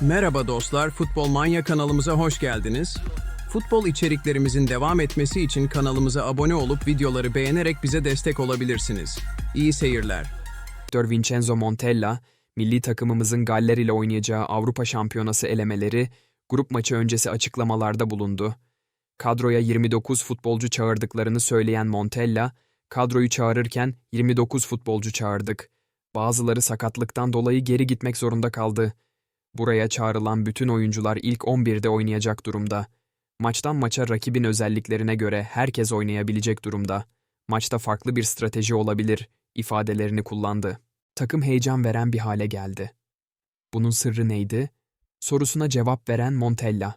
Merhaba dostlar, Futbol Manya kanalımıza hoş geldiniz. Futbol içeriklerimizin devam etmesi için kanalımıza abone olup videoları beğenerek bize destek olabilirsiniz. İyi seyirler. Direktör Vincenzo Montella, milli takımımızın Galler ile oynayacağı Avrupa Şampiyonası elemeleri, grup maçı öncesi açıklamalarda bulundu. Kadroya 29 futbolcu çağırdıklarını söyleyen Montella, kadroyu çağırırken 29 futbolcu çağırdık. Bazıları sakatlıktan dolayı geri gitmek zorunda kaldı. Buraya çağrılan bütün oyuncular ilk 11'de oynayacak durumda. Maçtan maça rakibin özelliklerine göre herkes oynayabilecek durumda. Maçta farklı bir strateji olabilir, ifadelerini kullandı. Takım heyecan veren bir hale geldi. Bunun sırrı neydi? Sorusuna cevap veren Montella.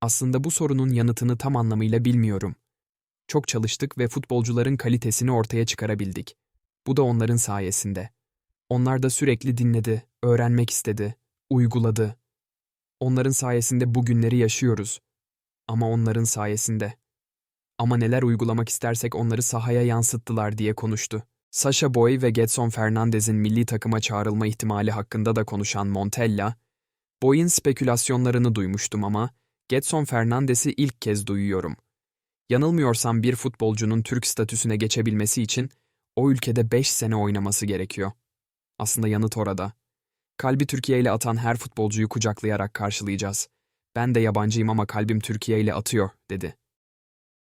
Aslında bu sorunun yanıtını tam anlamıyla bilmiyorum. Çok çalıştık ve futbolcuların kalitesini ortaya çıkarabildik. Bu da onların sayesinde. Onlar da sürekli dinledi, öğrenmek istedi, uyguladı. Onların sayesinde bu günleri yaşıyoruz. Ama onların sayesinde. Ama neler uygulamak istersek onları sahaya yansıttılar diye konuştu. Sasha Boy ve Getson Fernandez'in milli takıma çağrılma ihtimali hakkında da konuşan Montella, Boy'un spekülasyonlarını duymuştum ama Getson Fernandez'i ilk kez duyuyorum. Yanılmıyorsam bir futbolcunun Türk statüsüne geçebilmesi için o ülkede 5 sene oynaması gerekiyor. Aslında yanıt orada. Kalbi Türkiye ile atan her futbolcuyu kucaklayarak karşılayacağız. Ben de yabancıyım ama kalbim Türkiye ile atıyor, dedi.